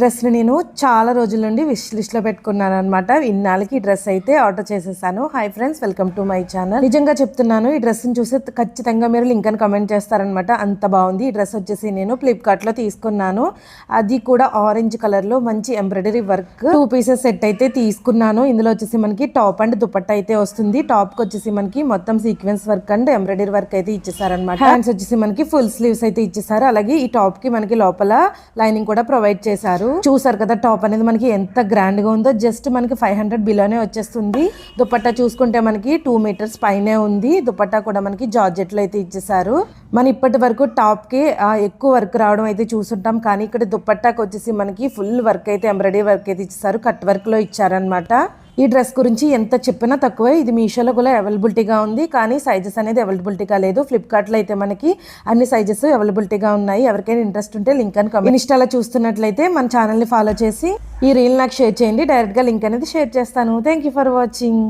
డ్రెస్ని నేను చాలా రోజుల నుండి విష్ లిస్ట్లో పెట్టుకున్నాను అనమాట ఇన్నాళ్ళకి ఈ డ్రెస్ అయితే ఆర్డర్ చేసేసాను. Hi friends welcome to my channel. నిజంగా చెప్తున్నాను ఈ డ్రెస్ని చూసి ఖచ్చితంగా మీరు లింక్ అని కమెంట్ చేస్తారనమాట అంత బాగుంది. ఈ డ్రెస్ వచ్చేసి నేను ఫ్లిప్కార్ట్లో తీసుకున్నాను. అది కూడా ఆరెంజ్ కలర్లో మంచి embroidery work. Two pieces set అయితే తీసుకున్నాను. ఇందులో వచ్చేసి మనకి టాప్ అండ్ దుపట్ట అయితే వస్తుంది. టాప్కి వచ్చేసి మనకి మొత్తం sequence work and embroidery work అయితే ఇచ్చేసారనమాట హ్యాండ్స్ వచ్చేసి మనకి ఫుల్ స్లీవ్స్ అయితే ఇచ్చేసారు. అలాగే ఈ టాప్కి మనకి లోపల లైనింగ్ కూడా ప్రొవైడ్ చేశారు. చూసారు కదా టాప్ అనేది మనకి ఎంత గ్రాండ్గా ఉందో. జస్ట్ మనకి ఫైవ్ హండ్రెడ్ బిలోనే వచ్చేస్తుంది. దుపట్టా చూసుకుంటే మనకి టూ మీటర్స్ పైనే ఉంది. దుపట్టా కూడా మనకి జార్జెట్లో అయితే ఇచ్చేసారు మన ఇప్పటి వరకు టాప్కి ఎక్కువ వర్క్ రావడం అయితే చూసుంటాం. కానీ ఇక్కడ దుపట్టాకి వచ్చేసి మనకి ఫుల్ వర్క్ అయితే ఎంబ్రాయిడరీ వర్క్ అయితే ఇచ్చేసారు కట్ వర్క్లో ఇచ్చారనమాట ఈ డ్రెస్ గురించి ఎంత చెప్పినా తక్కువే. ఇది మీషోలో కూడా అవైలబిలిటీగా ఉంది. కానీ సైజెస్ అనేది అవైలబిలిటీగా లేదు. ఫ్లిప్కార్ట్లో అయితే మనకి అన్ని సైజెస్ అవైలబిలిటీగా ఉన్నాయి. ఎవరికైనా ఇంట్రెస్ట్ ఉంటే లింక్ అని కమెంట్ ఇన్స్టాలో చూస్తున్నట్లయితే మన ఛానల్ని ఫాలో చేసి ఈ రీల్ నాకు షేర్ చేయండి. డైరెక్ట్గా లింక్ అనేది షేర్ చేస్తాను. Thank you for watching